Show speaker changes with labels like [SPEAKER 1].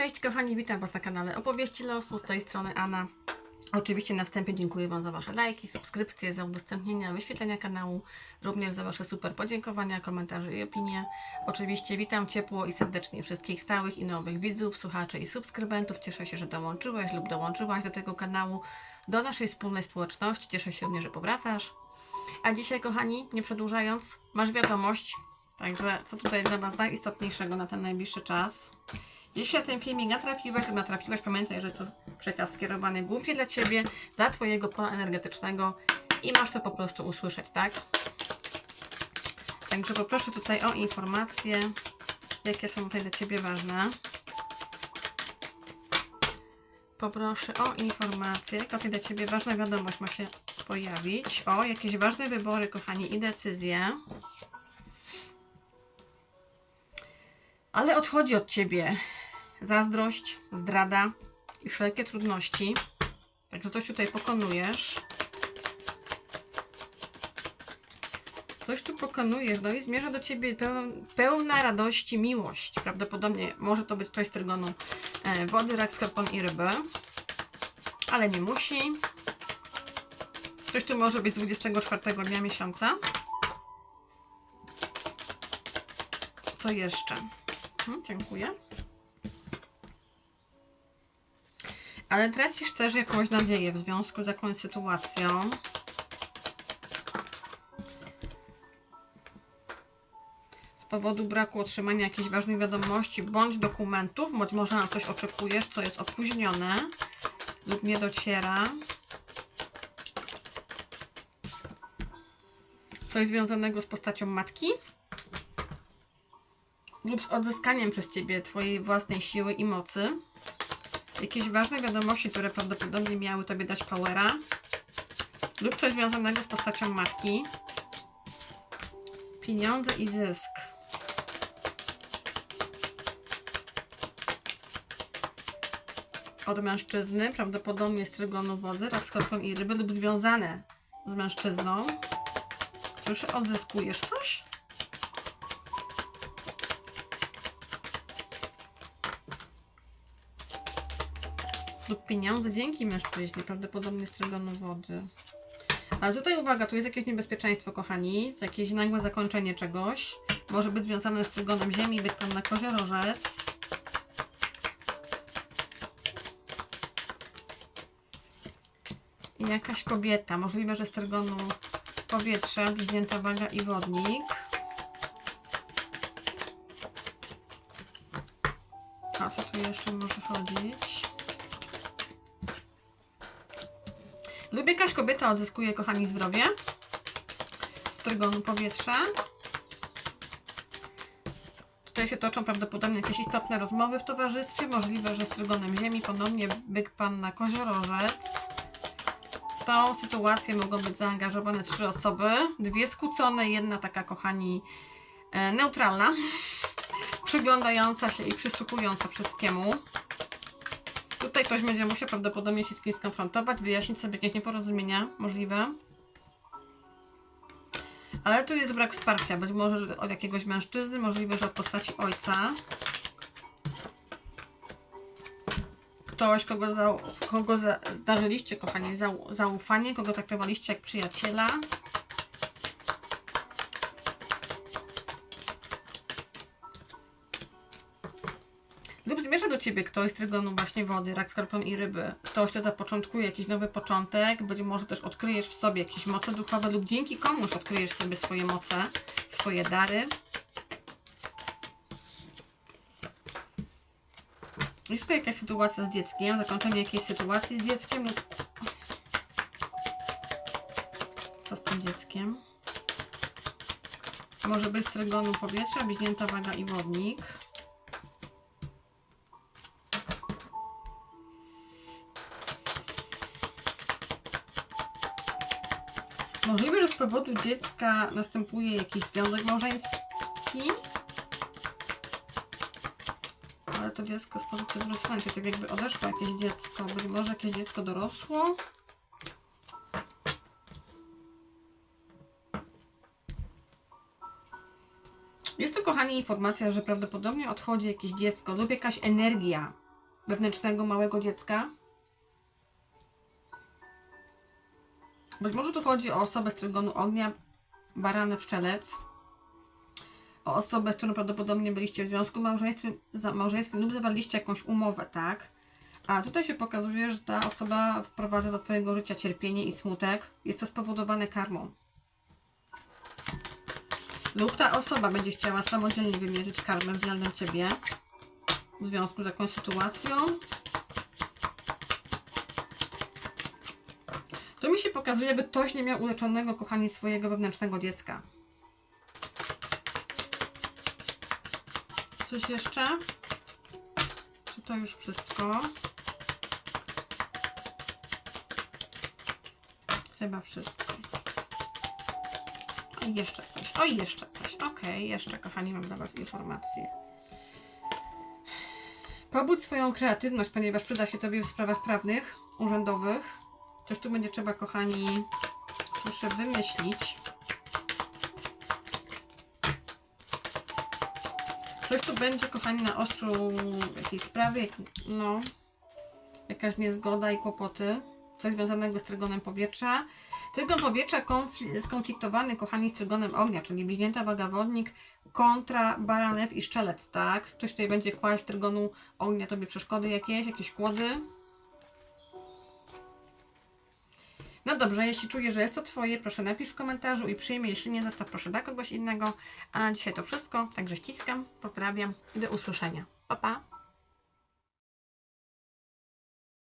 [SPEAKER 1] Cześć kochani, witam Was na kanale Opowieści Losu, z tej strony Anna. Oczywiście na wstępie dziękuję Wam za Wasze lajki, subskrypcje, za udostępnienia, wyświetlenia kanału, również za Wasze super podziękowania, komentarze i opinie. Oczywiście witam ciepło i serdecznie wszystkich stałych i nowych widzów, słuchaczy i subskrybentów. Cieszę się, że dołączyłeś lub dołączyłaś do tego kanału, do naszej wspólnej społeczności. Cieszę się również, że powracasz. A dzisiaj, kochani, nie przedłużając, masz wiadomość, także co tutaj dla Was najistotniejszego na ten najbliższy czas. Jeśli na ten filmik natrafiłeś lub natrafiłaś, pamiętaj, że to przekaz skierowany głupie dla Ciebie, dla Twojego pola energetycznego i masz to po prostu usłyszeć, tak? Także poproszę tutaj o informacje, jakie są tutaj dla Ciebie ważne. Poproszę o informację, jaka tutaj dla Ciebie ważna wiadomość ma się pojawić. O, jakieś ważne wybory, kochani, i decyzje. Ale odchodzi od Ciebie zazdrość, zdrada i wszelkie trudności. Także coś tutaj pokonujesz. Coś tu pokonujesz, no i zmierza do Ciebie peł- pełna radości miłość. Prawdopodobnie może to być ktoś z trygonu e, wody, rak, skorpion i ryby. Ale nie musi. Ktoś tu może być 24 dnia miesiąca. Co jeszcze? Mhm, dziękuję. Ale tracisz też jakąś nadzieję w związku z jakąś sytuacją. Z powodu braku otrzymania jakichś ważnych wiadomości bądź dokumentów, bądź może na coś oczekujesz, co jest opóźnione lub nie dociera. Coś związanego z postacią matki lub z odzyskaniem przez Ciebie Twojej własnej siły i mocy. Jakieś ważne wiadomości, które prawdopodobnie miały Tobie dać powera. Lub coś związanego z postacią matki. Pieniądze i zysk. Od mężczyzny, prawdopodobnie z trygonu wody, rak, skorpion i ryby lub związane z mężczyzną. Słyszę, odzyskujesz coś? Lub pieniądze dzięki mężczyźnie, prawdopodobnie trygonu wody. Ale tutaj uwaga, tu jest jakieś niebezpieczeństwo, kochani, jakieś nagłe zakończenie czegoś. Może być związane z trygonem ziemi, być pan na koziorożec. I jakaś kobieta, możliwe, że z trygonu powietrza, bliźnięta waga i wodnik. A co tu jeszcze może chodzić? Lub jakaś kobieta odzyskuje, kochani, zdrowie z trygonu powietrza. Tutaj się toczą prawdopodobnie jakieś istotne rozmowy w towarzystwie. Możliwe, że z trygonem ziemi ponownie byk panna koziorożec. W tą sytuację mogą być zaangażowane trzy osoby. Dwie skłócone, jedna taka, kochani, e, neutralna. Przyglądająca się i przysłuchująca wszystkiemu. Tutaj ktoś będzie musiał prawdopodobnie się z kimś skonfrontować, wyjaśnić sobie jakieś nieporozumienia możliwe. Ale tu jest brak wsparcia, być może że od jakiegoś mężczyzny, możliwe, że od postaci ojca. Ktoś, kogo, za, kogo za, zdarzyliście, kochani, zau, zaufanie, kogo traktowaliście jak przyjaciela. Ciebie ktoś z trygonu właśnie wody, rak, skorpion i ryby. Ktoś, kto zapoczątkuje jakiś nowy początek, być może też odkryjesz w sobie jakieś moce duchowe lub dzięki komuś odkryjesz sobie swoje moce, swoje dary. Jest tutaj jakaś sytuacja z dzieckiem, zakończenie jakiejś sytuacji z dzieckiem. Co z tym dzieckiem? Może być z trygonu powietrza, bliźnięta waga i wodnik. Możliwe, że z powodu dziecka następuje jakiś związek małżeński. Ale to dziecko z pozycji wzrosnącej, tak jakby odeszło jakieś dziecko. Być może jakieś dziecko dorosło. Jest to, kochani, informacja, że prawdopodobnie odchodzi jakieś dziecko lub jakaś energia wewnętrznego małego dziecka. Być może tu chodzi o osobę z trygonu ognia, barany pszczelec. O osobę, z którą prawdopodobnie byliście w związku małżeńskim, za, małżeńskim lub zawarliście jakąś umowę, tak? A tutaj się pokazuje, że ta osoba wprowadza do Twojego życia cierpienie i smutek. Jest to spowodowane karmą. Lub ta osoba będzie chciała samodzielnie wymierzyć karmę względem Ciebie w związku z jakąś sytuacją. To mi się pokazuje, by ktoś nie miał uleczonego, kochani, swojego wewnętrznego dziecka. Coś jeszcze? Czy to już wszystko? Chyba wszystko. O, jeszcze coś. O, jeszcze coś. Okej, jeszcze, kochani, mam dla Was informację. Pobudź swoją kreatywność, ponieważ przyda się Tobie w sprawach prawnych, urzędowych. Coś tu będzie trzeba, kochani, jeszcze wymyślić. Coś tu będzie, kochani, na ostrzu jakiejś sprawy, no, jakaś niezgoda i kłopoty. Coś związanego z trygonem powietrza. Trygon powietrza konfli- skonfliktowany, kochani, z trygonem ognia, czyli bliźnięta wagawodnik kontra baranew i szczelec, tak? Ktoś tutaj będzie kłaść trygonu ognia tobie przeszkody jakieś, jakieś kłody. Dobrze, jeśli czujesz, że jest to Twoje, proszę napisz w komentarzu i przyjmij. Jeśli nie, zostaw proszę dla kogoś innego. A dzisiaj to wszystko, także ściskam, pozdrawiam i do usłyszenia. Pa, pa!